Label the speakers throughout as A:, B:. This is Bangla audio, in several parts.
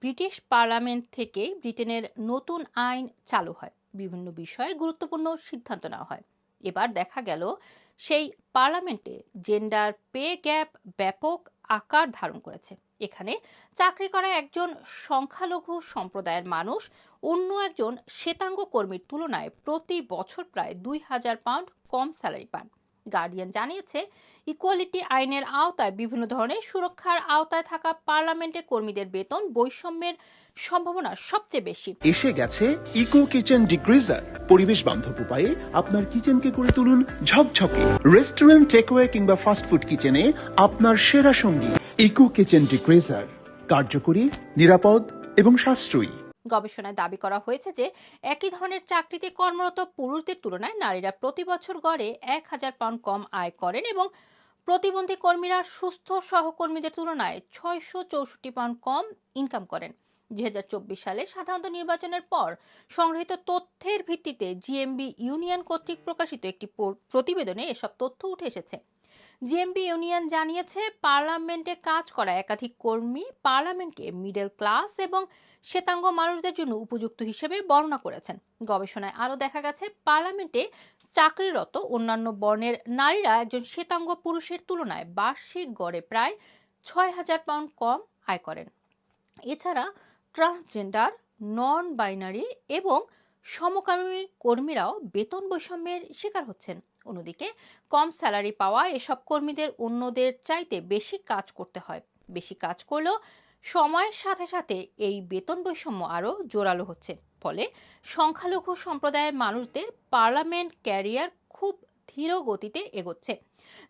A: ব্রিটিশ পার্লামেন্ট থেকে ব্রিটেনের নতুন আইন চালু হয়। বিভিন্ন বিষয়ে গুরুত্বপূর্ণ সিদ্ধান্ত নেওয়া হয়। এবার দেখা গেল, সেই পার্লামেন্টে জেন্ডার পে গ্যাপ ব্যাপক আকার ধারণ করেছে। এখানে চাকরি করা একজন সংখ্যালঘু সম্প্রদায়ের মানুষ, অন্য একজন শ্বেতাঙ্গ কর্মীর তুলনায় প্রতি বছর প্রায় দুই হাজার পাউন্ড কম স্যালারি পান। গার্ডিয়ান জানিয়েছে ইকুয়ালিটি আইনের আওতায় বিভিন্ন ধরনের সুরক্ষার আওতায় থাকা পার্লামেন্টে কর্মীদের বেতন বৈষম্যের সম্ভাবনা সবচেয়ে বেশি।
B: এসে গেছে ইকো কিচেন ডিগ্রিজার পরিবেশ বান্ধব উপায়ে আপনার কিচেনকে করে তুলুন ঝকঝকে। রেস্টুরেন্ট টেকওয়ে কিংবা ফাস্টফুড কিচেনে আপনার সেরা সঙ্গী। ইকো কিচেন ডিগ্রিজার কার্যকরী, নিরাপদ এবং সাশ্রয়ী।
A: গবেষণায় দাবি করা হয়েছে যে একই ধরনের চাকরিতে কর্মরত পুরুষদের তুলনায় নারীরা প্রতি বছর গড়ে এক হাজার পাউন্ড কম আয় করেন এবং প্রতিবন্ধী কর্মীরা সুস্থ সহকর্মীদের তুলনায় ছয়শো চৌষট্টি পাউন্ড কম ইনকাম করেন। দুই হাজার চব্বিশ সালে সাধারণত নির্বাচনের পর সংগৃহীত তথ্যের ভিত্তিতে জিএমবি ইউনিয়ন কর্তৃক প্রকাশিত একটি প্রতিবেদনে এসব তথ্য উঠে এসেছে। জিএমবি ইউনিয়ন জানিয়েছে, পার্লামেন্টে কাজ করা একাধিক কর্মী পার্লামেন্টকে মিডল ক্লাস এবং শ্বেতাঙ্গ মানুষদের জন্য উপযুক্ত হিসেবে বর্ণনা করেছেন। গবেষণায় আরও দেখা গেছে, পার্লামেন্টে চাকরিরত অন্যান্য বর্ণের নারীরা একজন শ্বেতাঙ্গ পুরুষের তুলনায় বার্ষিক গড়ে প্রায় ছয় হাজার পাউন্ড কম আয় করেন। এছাড়া ট্রান্সজেন্ডার নন বাইনারি এবং সমকামী কর্মীরাও বেতন বৈষম্যের শিকার হচ্ছেন। অন্যদিকে, কম স্যালারি পাওয়া এসব কর্মীদের অন্যদের চাইতে বেশি কাজ করতে হয়। বেশি কাজ করলেও সময়ের সাথে সাথে এই বেতন বৈষম্য আরও জোরালো হচ্ছে। ফলে সংখ্যালঘু সম্প্রদায়ের মানুষদের পার্লামেন্ট ক্যারিয়ার খুব ধীর গতিতে এগোচ্ছে।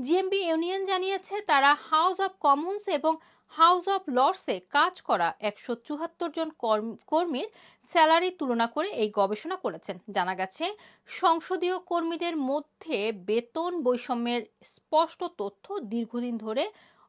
A: জিএমবি ইউনিয়ন জানিয়েছে, তারা হাউস অব কমন্স এবং হাউস অফ লর্ডসে কাজ করা একশো চুহাত্তর জন কর্ম- কর্মীর স্যালারি তুলনা করে এই গবেষণা করেছেন। জানা গেছে, সংসদীয় কর্মীদের মধ্যে বেতন বৈষম্যের স্পষ্ট তথ্য দীর্ঘদিন ধরে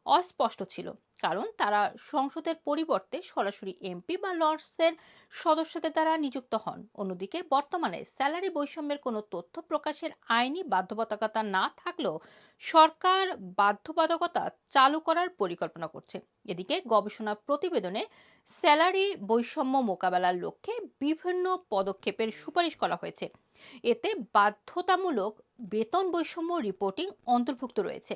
A: অস্পষ্ট ছিল, কারণ তারা সংসদের পরিবর্তে সরাসরি এমপি বা লর্ডসের সদস্যদের দ্বারা নিযুক্ত হন। অন্যদিকে বর্তমানে স্যালারি বৈষম্যের কোনো তথ্য প্রকাশের আইনি বাধ্যবাধকতা না থাকলেও সরকার বাধ্যবাধকতা চালু করার পরিকল্পনা করছে। এদিকে গবেষণা প্রতিবেদনে স্যালারি বৈষম্য মোকাবেলার লক্ষ্যে বিভিন্ন পদক্ষেপের সুপারিশ করা হয়েছে। এতে বাধ্যতামূলক বেতন বৈষম্য রিপোর্টিং অন্তর্ভুক্ত রয়েছে।